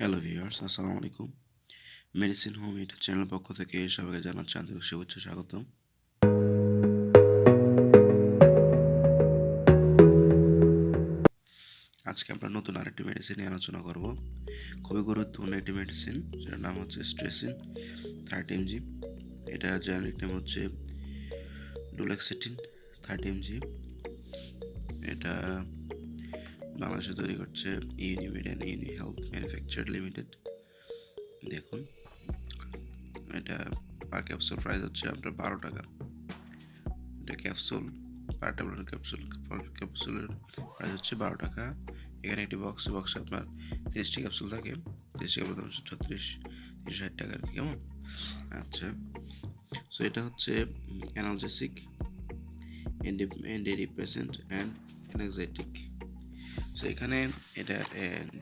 Hello viewers আসসালামু আলাইকুম। Medicine home YouTube channel পক্ষ থেকে সবাইকে জানাচ্ছি আন্তরিক শুভেচ্ছা, স্বাগতম। আজকে আমরা নতুন আরেকটি মেডিসিন নিয়ে আলোচনা করব। খুবই গুরুত্বপূর্ণ একটি মেডিসিন যেটার নাম হচ্ছে স্ট্রেসিন থার্টি এমজি এটা জেনারিক নেম হচ্ছে ডুলেক্সিটিন থার্টি এমজি এটা বাংলাদেশে তৈরি করছে UniMed and Uni Health manufacture limited দেখুন, এটা পার ক্যাপসুল প্রাইস হচ্ছে আপনার বারো টাকা। এটা ক্যাপসুল পার ট্যাবলেট ক্যাপসুল ক্যাপসুলের প্রাইস হচ্ছে বারো টাকা। এখানে একটি বক্সে বক্সে আপনার তিরিশটি ক্যাপসুল থাকে। তিরিশটি ক্যাপসুল দাম ছত্রিশ তিনশো ষাট টাকা আর কি, কেমন? আচ্ছা সো এটা হচ্ছে analgesic anti and anxiolytic so এখানে এটা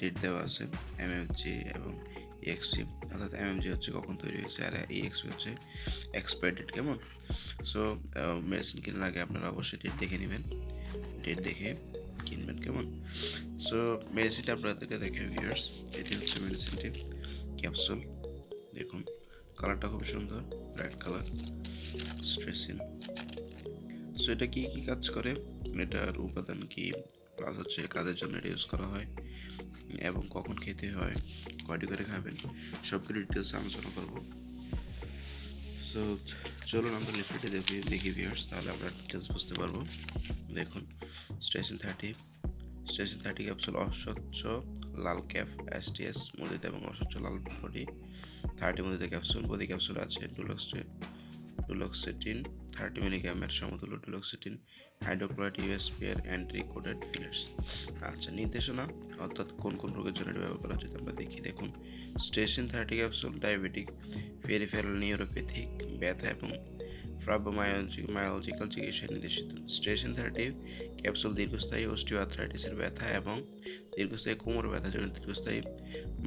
ডেট দেওয়া আছে এমএমজি এবং ইএক্সপি অর্থাৎ এমএমজি হচ্ছে কখন তৈরি হয়েছে আর ইএক্সপি হচ্ছে এক্সপায়ার ডেট কেমন? সো মেডিসিন কেনার আগে আপনারা অবশ্যই ডেট দেখে নেবেন। ডেট দেখে কিনবেন, কেমন? সো মেডিসিনটা আপনাদেরকে দেখে ভিউয়ার্স এটি হচ্ছে মেডিসিনটি ক্যাপসুল দেখুন কালারটা খুব সুন্দর রেড কালার স্ট্রেসিন সো এটা কি কি কাজ করে? এটার উপাদান কি? প্লাস হচ্ছে কাদের জন্য এটা ইউজ করা হয় এবং কখন খেতে হয় কয়টি করে খাবেন সব কিছু ডিটেলস আলোচনা করব। সো চলুন আমরা লিফলেটে দেখি দেখি ভিউয়ার্স তাহলে আমরা ডিটেলস বুঝতে পারব। দেখুন Stressin thirty Stressin thirty capsule অস্বচ্ছ লাল ক্যাফ এসটিএস মুদিত এবং অস্বচ্ছ লাল বডি থার্টি মুদিতে ক্যাপসুল প্রতি ক্যাপসুল আছে ডুলক্সটে ডুলক্সিটিন থার্টি মিলিগ্রামের সমতুল্য ডুলক্সিটিন হাইড্রোক্লোরাইড ইউএসপি এর অ্যান্টি কোডেড ফিলার্স আচ্ছা নির্দেশনা, অর্থাৎ কোন কোন রোগের জন্য ব্যবহার করা উচিত আমরা দেখি, দেখুন। Station thirty capsule, diabetic peripheral neuropathic, ব্যথা এবং ফ্রাবোমায়োলজিক্যাল চিকিৎসা নির্দেশিত। স্টেশন থার্টি ক্যাপসুল দীর্ঘস্থায়ী অস্টিও আর্থ্রাইটিসের ব্যথা এবং দীর্ঘস্থায়ী কোমর ব্যথার জন্য দীর্ঘস্থায়ী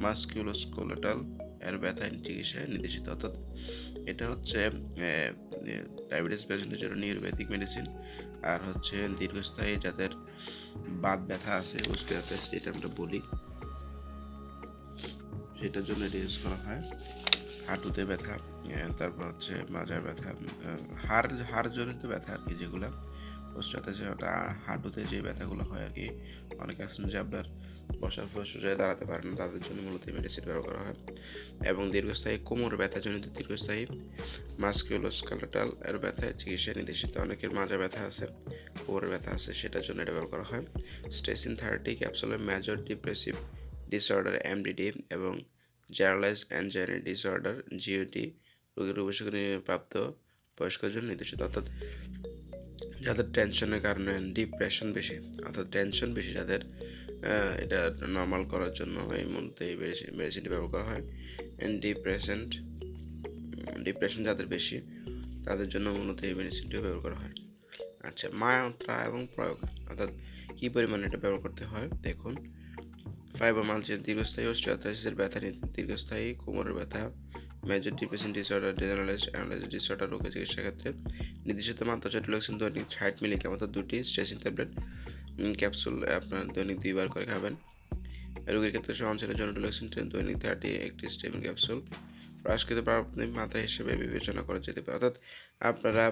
মাস্কিউলোস্কোলেটাল এর ব্যথা চিকিৎসায় নির্দেশিত, অর্থাৎ এটা হচ্ছে ডায়াবেটিস পেশেন্টের জন্য নিউরোপ্যাথিক মেডিসিন। আর হচ্ছে দীর্ঘস্থায়ী যাদের বাত ব্যথা আছে অস্টিওআর্থ্রাইটিস যেটা আমরা বলি, সেটার জন্য এটা ইউজ করা হয়। হাঁটুতে ব্যথা তারপর হচ্ছে মাজার ব্যথা হাড় হাড় জনিত ব্যথা আর কি যেগুলো অস্টিওআর্থ্রাইটিস ওটা হাঁটুতে যে ব্যথাগুলো হয় আর কি, অনেকে আছেন যে আপনার বসার পর সোজায় দাঁড়াতে পারে না, তাদের জন্য মূলত মেডিসিন ব্যবহার করা হয়। এবং দীর্ঘস্থায়ী কোমর ব্যথা জনিত দীর্ঘস্থায়ী মাস্কিউলোস্কালেটাল এর ব্যথায় চিকিৎসা নির্দেশিত। অনেকের মাজা ব্যথা আছে কোমরের ব্যথা আছে, সেটার জন্য এটা ব্যবহার করা হয়। স্টেসিন থার্টি ক্যাপসুলের মেজর ডিপ্রেসিভ ডিসঅর্ডার এমডিডি এবং জেনারেলাইজ অ্যানজাইনি ডিসঅর্ডার জিওডি রোগীর উপসর্গ প্রাপ্ত বয়স্কদের জন্য নির্দেশিত। অর্থাৎ যাদের টেনশনের কারণে ডিপ্রেশন বেশি, অর্থাৎ টেনশন বেশি যাদের এটা নর্মাল করার জন্য এই মুহূর্তে এই মেডিসিনটি ব্যবহার করা হয়। ডিপ্রেশেন্ট ডিপ্রেশন যাদের বেশি, তাদের জন্য মূলত এই মেডিসিনটিও ব্যবহার করা হয়। আচ্ছা মাত্রা এবং প্রয়োগ, অর্থাৎ কী পরিমাণে এটা ব্যবহার করতে হয়? দেখুন ফাইবোমালজির দীর্ঘস্থায়ী অস্টিওআর্থ্রাইটিসের ব্যথা দীর্ঘস্থায়ী কোমরের ব্যথা major depression disorder generalise analyse disorder রোগের চিকিৎসা ক্ষেত্রে নির্দিষ্ট মাত্রা চট্টলক্সিন দৈনিক ষাট মিলিগ্রাম অর্থাৎ দুটি স্ট্রেসিন ট্যাবলেট ক্যাপসুল আপনার দৈনিক দুইবার করে খাবেন। রোগীর ক্ষেত্রে সহনশীলের জন্য ডোলক্সিন দৈনিক থার্টি একটি স্টেমিন ক্যাপসুল প্রায়শকৃত মাত্রা হিসেবে বিবেচনা করা যেতে পারে। অর্থাৎ আপনারা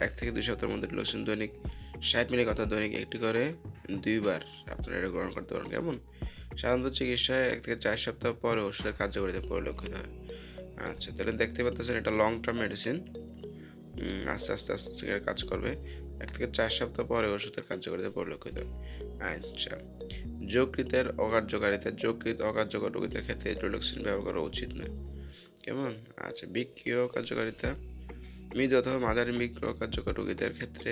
এক থেকে দুই সপ্তাহের মধ্যে ডোলক্সিন দৈনিক ষাট মিলি অর্থাৎ দৈনিক একটি করে দুইবার আপনারা এটা গ্রহণ করতে পারেন। কেমন? সাধারণত চিকিৎসায় এক থেকে চার সপ্তাহ পরে ওষুধের কার্যকারিতা পরিলক্ষিত হয়। আচ্ছা তাহলে দেখতে পাচ্ছেন এটা লং টার্ম মেডিসিন আস্তে আস্তে আস্তে কাজ করবে। এক থেকে চার সপ্তাহ পরে ওষুধের কার্যকারিতা পরিলক্ষিত আচ্ছা যকৃতের অকার্যকারিতা যকৃত অকার্যকর রোগীদের ক্ষেত্রে ড্রোলক্সিন ব্যবহার করা উচিত নয় কেমন? আচ্ছা বিক্রিয় কার্যকারিতা, মৃদু অথবা মাঝারি বিক্রিয় কার্যকর রোগীদের ক্ষেত্রে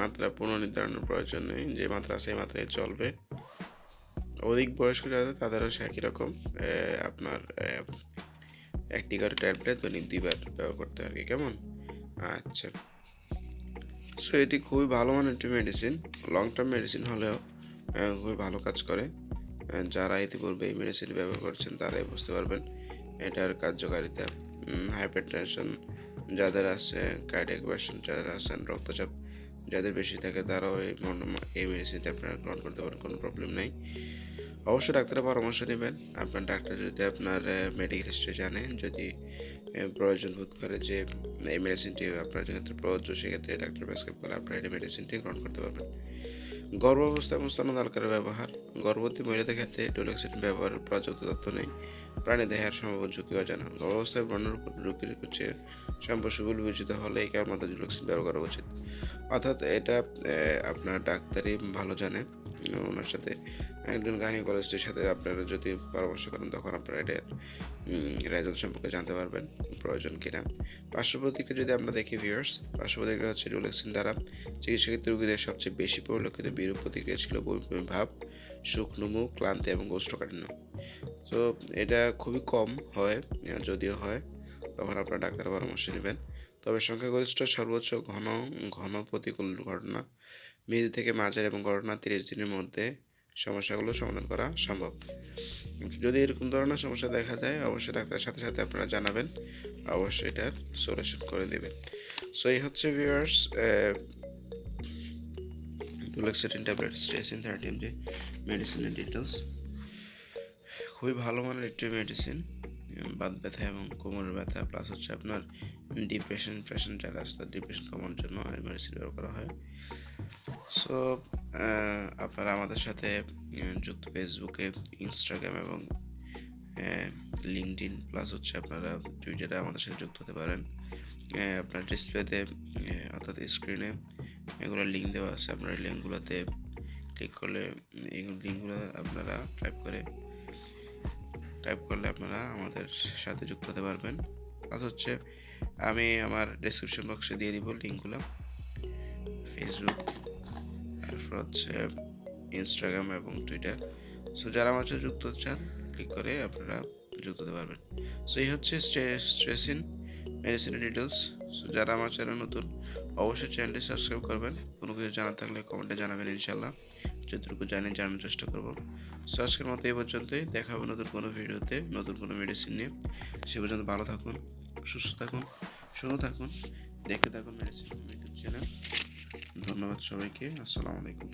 মাত্রা পুনর্নির্ধারণের প্রয়োজন নেই, যে মাত্রা সেই মাত্রায় চলবে। অধিক বয়স্ক যারা, তাদেরও একই রকম। আপনার একটি করে ট্যাবলেট দৈনিক দুইবার ব্যবহার করতে হয় কি, কেমন? আচ্ছা। সো এটি খুবই ভালো মানের একটি মেডিসিন লং টার্ম মেডিসিন হলেও খুবই ভালো কাজ করে। যারা ইতিপূর্বে এই মেডিসিন ব্যবহার করছেন, তারাই বুঝতে পারবেন এটার কার্যকারিতা। হাইপার টেনশন যাদের আছে কার্ডিয়াক পেশেন্ট যাদের আছেন, রক্তচাপ যাদের বেশি থাকে, তারাও এই মেডিসিনটা আপনারা গ্রহণ করতে পারেন, কোনো প্রবলেম নেই। অবশ্যই ডাক্তারের পরামর্শ নেবেন। আপনার ডাক্তার যদি আপনার মেডিকেল হিস্ট্রি জানে যদি প্রয়োজন বোধ করে যে, এই মেডিসিনটি আপনার যেক্ষেত্রে প্রযোজ্য, সেক্ষেত্রে ডাক্তার প্রেসক্রাইব করে আপনার এই মেডিসিনটি গ্রহণ করতে পারবেন। গর্ভাবস্থা এবং স্তনদালকারের ব্যবহার। গর্ভবতী মহিলাদের ক্ষেত্রে ডোলেক্সিন ব্যবহারের পর্যাপ্ত তথ্য নেই। প্রাণী দেহের সম্ভাব্য ঝুঁকি অজানা। গর্ভাবস্থায় বর্ণের উপর রোগীর হচ্ছে সম্পর্কগুলো বিবেচিত হলে এই কেবলমাত্র ডোলেক্সিন ব্যবহার করা উচিত। অর্থাৎ এটা আপনার ডাক্তারই ভালো জানে। ওনার সাথে একজন গাইনিকোলজিস্টের সাথে আপনারা যদি পরামর্শ করেন, তখন আপনারা এটার রেজাল্ট সম্পর্কে জানতে পারবেন, প্রয়োজন কিনা। পার্শ্ব প্রতিক্রিয়া যদি আমরা দেখি ভিউয়ার্স পার্শ্ব প্রতিক্রিয়া হচ্ছে ডোলেক্সিন দ্বারা চিকিৎসাক্ষেত্রে রোগীদের সবচেয়ে বেশি পরিলক্ষিত বিরূপ প্রতিক্রিয়া ছিল বমি ভাব, শুকনো মুখ, ক্লান্তি এবং কোষ্ঠকাঠিন্য তো এটা খুবই কম হয়, যদিও হয়, তখন আপনার ডাক্তার পরামর্শ নেবেন। তবে সংখ্যাগরিষ্ঠ সর্বোচ্চ ঘন ঘন প্রতিকূল ঘটনা, মৃদু থেকে মাঝারি এবং ঘটনা তিরিশ দিনের মধ্যে সমস্যাগুলো সমাধান করা সম্ভব। যদি এরকম ধরনের সমস্যা দেখা যায়, অবশ্যই ডাক্তারের সাথে সাথে আপনারা জানাবেন। অবশ্যই এটার সলিউশন করে দেবেন। সো এই হচ্ছে viewers duloxetine tablet Stressin thirty MG মেডিসিনের ডিটেলস খুবই ভালো মানের একটি মেডিসিন বাত ব্যথা এবং কোমরের ব্যথা প্লাস হচ্ছে আপনার ডিপ্রেশন প্রেশন যারা আছে তার ডিপ্রেশন কমানোর জন্য এই মেডিসিন ব্যবহার করা হয়। সো আপনারা আমাদের সাথে যুক্ত ফেসবুকে ইনস্টাগ্রাম এবং লিঙ্কডিন প্লাস হচ্ছে আপনারা টুইটারে আমাদের সাথে যুক্ত হতে পারেন। আপনার ডিসপ্লেতে অর্থাৎ স্ক্রিনে এগুলো লিঙ্ক দেওয়া আছে, আপনারা লিঙ্কগুলোতে ক্লিক করলে, এই লিঙ্কগুলো আপনারা টাইপ করে টাইপ করলে আপনারা আমাদের সাথে যুক্ত হতে পারবেন। প্লাস হচ্ছে, আমি আমার ডেসক্রিপশন বক্সে দিয়ে দিব লিঙ্কগুলো ফেসবুক তারপর হচ্ছে ইনস্টাগ্রাম এবং টুইটার সো যারা আমার সাথে যুক্ত চান ক্লিক করে আপনারা যুক্ত হতে পারবেন। সো এই হচ্ছে স্ট্রেসিন মেডিসিনের ডিটেলস সো যারা আমার চ্যানেল নতুন, অবশ্যই চ্যানেলটি সাবস্ক্রাইব করবেন। কোনো কিছু জানার থাকলে কমেন্টে জানাবেন ইনশাল্লাহ যতটুকু জানি জানার চেষ্টা করব। সো আজকের মতো এই পর্যন্তই। দেখা হবে নতুন কোনো ভিডিওতে, নতুন কোনো মেডিসিন নিয়ে। সে পর্যন্ত ভালো থাকুন, সুস্থ থাকুন সুন্দর থাকুন দেখে থাকুন মেডিসিন ইউটিউব চ্যানেল ধন্যবাদ সবাইকে। আসসালামু আলাইকুম।